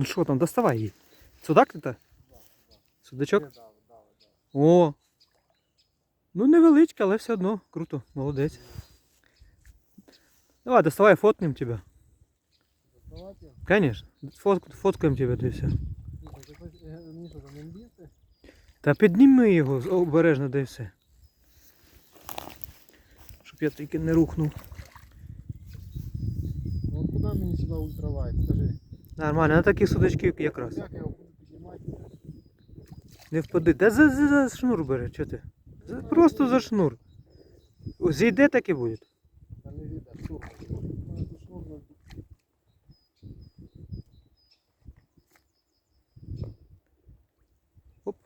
Ну що там, доставай її. Судак? Судачок? Да, да, да. О. Ну невеличка, але все одно. Круто, молодець. Давай, доставай, фоткнем тебе. Доставайте. Конечно. Фот, фоткаємо тебе, все. Ти е, не бігти? Та підніми його обережно, і все. Щоб я тільки не рухнув. Ну куди мені сюди ультравайт? Скажи. Нормально, на такі судачки якраз. Не впади. Да за, за, за шнур бери, що ти? За, просто за шнур. Зійде так і буде. Оп.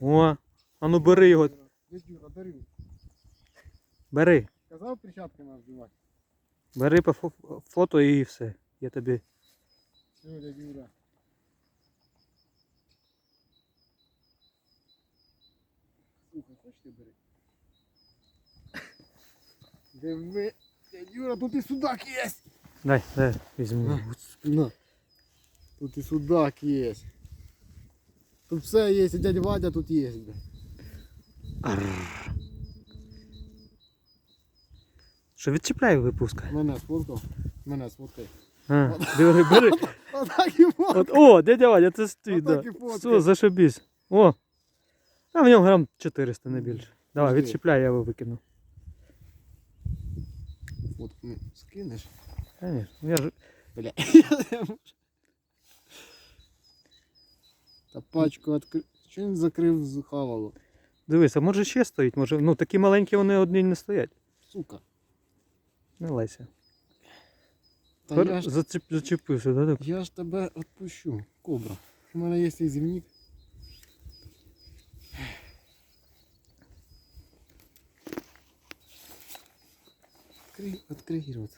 О, а ну бери його. Бери. Казав перчатки нам вдівати? Бери по фото і все. Я тобі. Слухай, хочеш ти бери? Диви, дядь Юра, тут і судак є! Дай, дай, візьми. На. Тут і судак є. Тут все є, і дядь Вадя тут є. бля. Що відчіпляй випускай. Мене сфоткав. Мене сфоткай. А, бери, бери. Отак і. От, о, дядя Вадя, це стій, да. Отак і фоткай. Все, зашибісь. О. А в нього грам 400, не більше. Давай, відчіпляй, я його викину. От, ну, скинеш. Конечно. Я ж... Бля. Та пачку відкрив. Що він закрив з хавало? Дивись, а може ще стоїть? Може, ну такі маленькі вони одні не стоять. Сука. Не лайся. Та Тепер я ж, зачеп, зачепився, да? так? я ж тебе відпущу, кобра. У мене є цей земник. Відкрий, відкрий рот.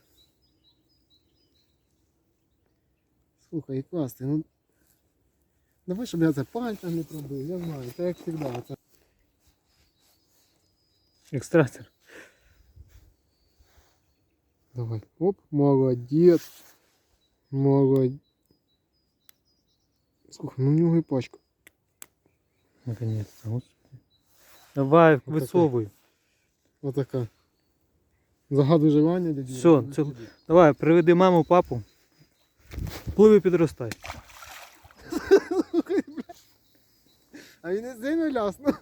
Слухай, класти, ну. Давай, щоб я це пальцем не пробив, я знаю, це як завжди. Це... Екстрактор. Давай. Оп, молодець. Молодець. Слухай, ну в нього і пачка. Наконец-то. Господи. Давай, висовуй. Отака. Загадуй желання, дядю. Всё, це- Давай, приведи маму, папу. Пливи підростай. А він не сильно лясно.